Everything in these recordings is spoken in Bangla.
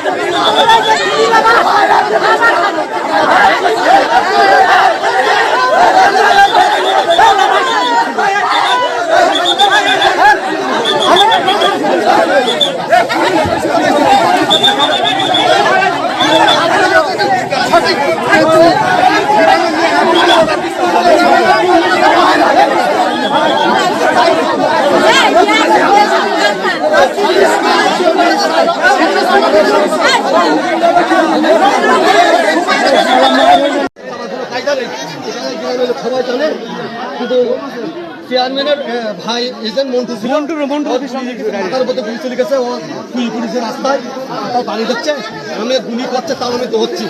সবাই জানে কিন্তু চেয়ারম্যানের আহ, Yeah. ভাই এজেন্ট মন্টু ছিল মন্টু মন্টু মাথার উপরে গুলি চলে গেছে ও গুলি পুলিশে রাস্তায় তাও পানি দিচ্ছে আমি গুলি করছে তাও আমি তো হচ্ছি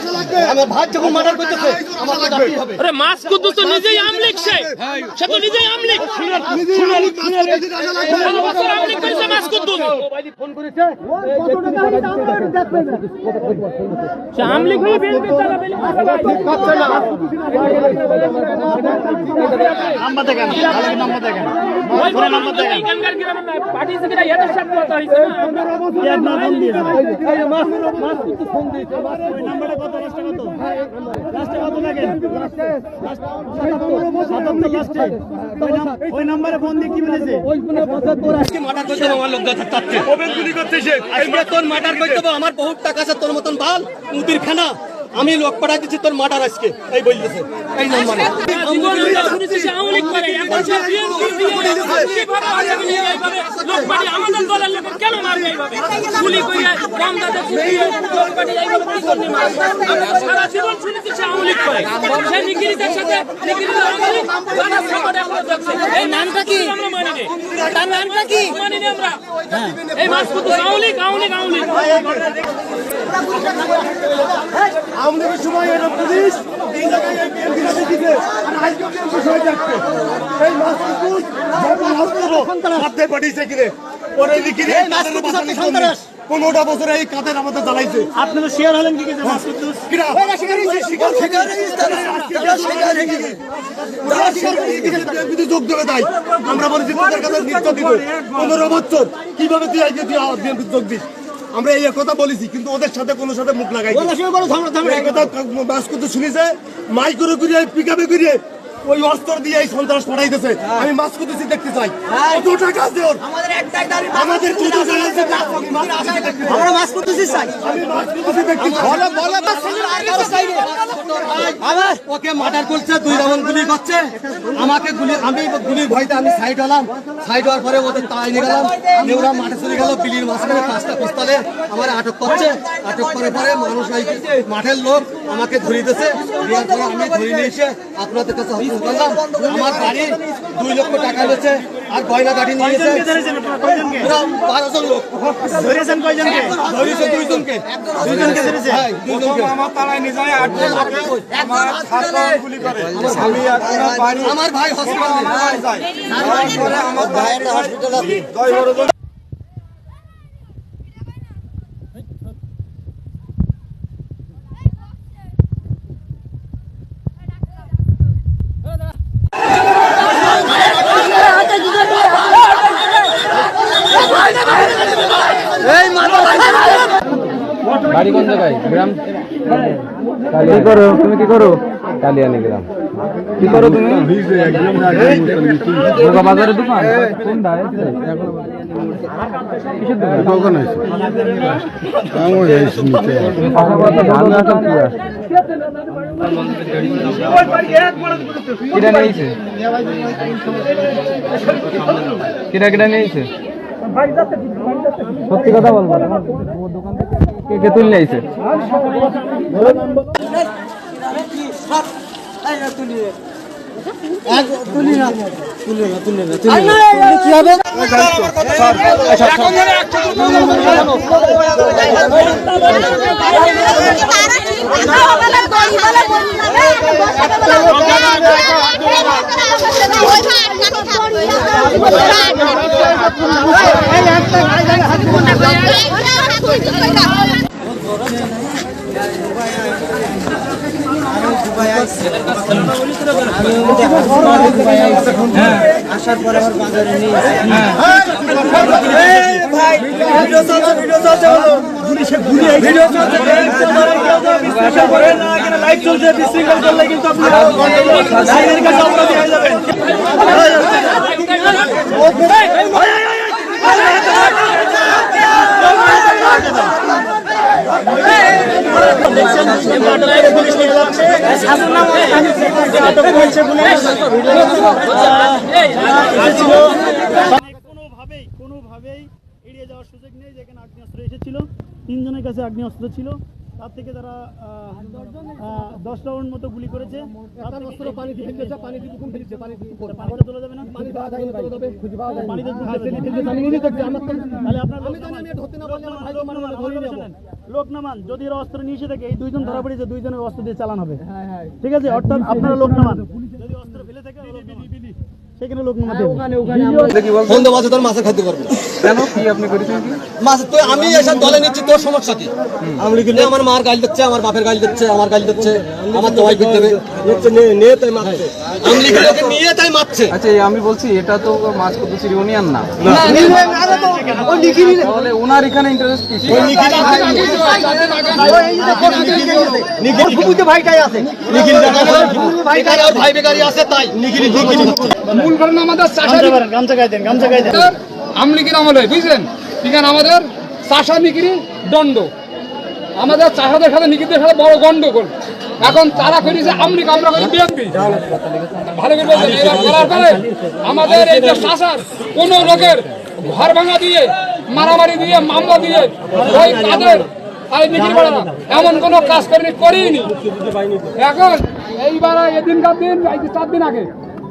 আমার ভাই যখন মার্ডার করতেছে আমার তো হবে। আরে মাস কুদ্দুস তো নিজেই আমলিক সে। সে তো নিজেই আমলিক। ষোলো বছর আমলিক করেছে মাস কুদ্দুস ফোন করেছে সে আমলিক হয়ে বিএনপি চালাবে নাম্বার দেখেন নাম্বার দেখেন কথা না, ওই নাম্বারে ফোন দিয়ে কি বলেছে? আমার বহুত টাকা আছে তোর মতন বাল মুদির খানা আমি লোক পাঠাই দিচ্ছি তোর মার্ডার আজকে। এই বলতেছে। এই নম্বরে মানি। তার নামটা কি? আমরা। এই মাস আওয়ামী লীগ আওয়ামী লীগ আমাদের সময় এটা পুলিশ এই জায়গায় বিএনপি রাতে দিতে আর আজকে বিএনপি সবাই যাচ্ছে। এই মাসুদ হাতে পাঠিয়েছে কিরে। ওরে লিখি রে পনেরোটা বছর এই কাদের আমাদের জ্বালাইছে। আপনি তো শেয়ার হলেন কি যোগ দেবে তাই। আমরা বলেছি তোদের কাছে নৃত্য দিব। পনেরো বছর কীভাবে তুই আজকে তুই বিএনপি যোগ দিস? আমরা এই কথা বলেছি কিন্তু ওদের সাথে কোনো সাথে মুখ লাগাই কথা বাস করতে শুনেছে। মাই করে ঘুরিয়ে পিকাবে ঘুরিয়ে ওই অস্ত্র দিয়ে এই সন্ত্রাস পাঠাইতেছে। আমি মাছ করতেছি দেখতে চাই। আছে ওর? আমাদের কত টাকা আছে আমরা মাছ চাই আমি মাছ করতেছি দেখতে চাই। আবার ওকে মার্ডার করছে দুই রাউন্ড গুলি করছে। আমাকে গুলি আমি গুলির ভয়তে আমি সাইড হলাম। সাইড হওয়ার পরে ওদের তাড়াই নিয়ে গেলাম। নেওরা মাঠে চলে গেল বিলির মাঝখানে পাঁচটা পিস্তলে আমার আটক করছে। আটক করার পরে মানুষ মাঠের লোক আমাকে ধরিতেছে। দেওয়ার পরে আমি ধরে নিয়ে এসে আপনাদের কাছে হস্ত আমার বাড়ি দুই লক্ষ টাকা রয়েছে আর গয়না গাড়ি নিয়ে গেছে পুরো বারো জন লোক। ধরেছেন কয়জনকে? ধরেছে দুইজনকে? দুইজনকে ধরেছে হ্যাঁ আমার তালায় নিয়ে যায় আট জন গুলি করে। আমি আমার ভাই হসপিটালে আমার ভাইয়ের হসপিটাল দশ বারো জন বাড়ি কোন জায়গায়? গ্রাম? কি করো? তুমি কি করো? কালিয়ানি গ্রাম। কি করো তুমি? ঢোকা বাজারের দোকান? কোনটা? দোকান তুমি কথা বলতে ভালো আছো কি কিরা নিয়েছে? কিরা কিরা নিয়েছে? সত্যি কথা বলব কে কে তুলে নিয়েছে আসার পরে আমার বাজারে নিয়ে চলছে ভিডিও কোনোভাবেই কোনোভাবেই এড়িয়ে যাওয়ার সুযোগ নেই যেখানে আগ্নেয়াস্ত্র এসেছিল। তিনজনের কাছে আগ্নেয়াস্ত্র ছিল। তার থেকে তারা দশ রাউন্ড মতো গুলি করেছে। পানি পানি পানিতে তোলা যাবে না? পানিতে তাহলে আপনার লোক নামান যদি এরা অস্ত্র নিয়ে এসে থাকে এই দুইজন ধরা পড়েছে দুইজনের অস্ত্র দিয়ে চালান হবে। ঠিক আছে? অর্থাৎ আপনারা লোক নামান যদি অস্ত্র ফেলে লোক নামান। সেখানে লোক নামাতে বলছো বন্ধ তোর মাছের খাদ্য করবে কেন কি আপনি করেছেন কি মাছ তুই আমি এসব দলে নিচ্ছি তোর সমস্যা কি আমি কিন্তু আমার মার গাল দিচ্ছে আমার বাপের গাল দিচ্ছে আমার গাল দিচ্ছে আমার জবাই করতে হবে নিয়ে তাই মারছে আমি লিখে লোকে নিয়ে তাই মারছে আচ্ছা আমি বলছি এটা তো মাছ কুদ্দুস ইউনিয়ন না তাহলে ওনার এখানে ইন্টারেস্ট কি ছিল? এখানে ওর ভাই বেকারি আছে তাই নিখিল নিখিল মূল ঘটনা আমাদের আমলিগির আমলে বুঝলেন? এখানে আমাদের চাষা নিকিরি দণ্ড। আমাদের চাষাদের সাথে নিকিরদের সাথে বড় গন্ডগোল। এখন তারা করেছে আমলিগ আমরা করি বিএনপি। ভালো করে বলছেন এবার করার পরে আমাদের এই যে চাষার কোনো লোকের ঘর ভাঙা দিয়ে মারামারি দিয়ে মামলা দিয়ে ওই তাদের আর নিকির পাড়া না। এমন কোনো কাজ করিনি করিনি এখন এইবার এদিনকার দিন চার দিন আগে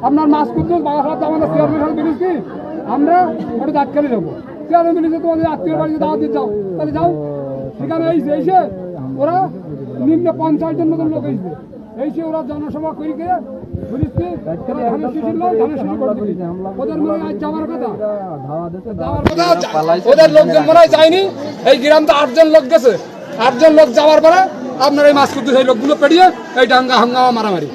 আপনার মাছ কুদ্দুস বাগাসাত আমাদের চেয়ারম্যান সাহেব বলিস কি? আমরা ওটা দাঁতখালি যাব চেয়ারম্যান বলিস তোমাদের আত্মীয় বাড়িতে দাওয়াত দিতে যাও তাহলে যাও। সেখানে এই যে এসে ওরা নিম্ন পঞ্চাশ জন মতন লোক এসে এসে ওরা জনসভা করি কে বলিস ধানের শিশির লোক ধানের শিশির করে দিবি। ওদের মনে হয় যাওয়ার কথা। যাওয়ার কথা। ওদের লোকজন মনে হয় যায়নি। এই গ্রাম তো আটজন লোক গেছে। আটজন লোক যাওয়ার পরে আপনার এই মাছ এই লোকগুলো পেরিয়ে এই ডাঙ্গা হাঙ্গামা মারামারি।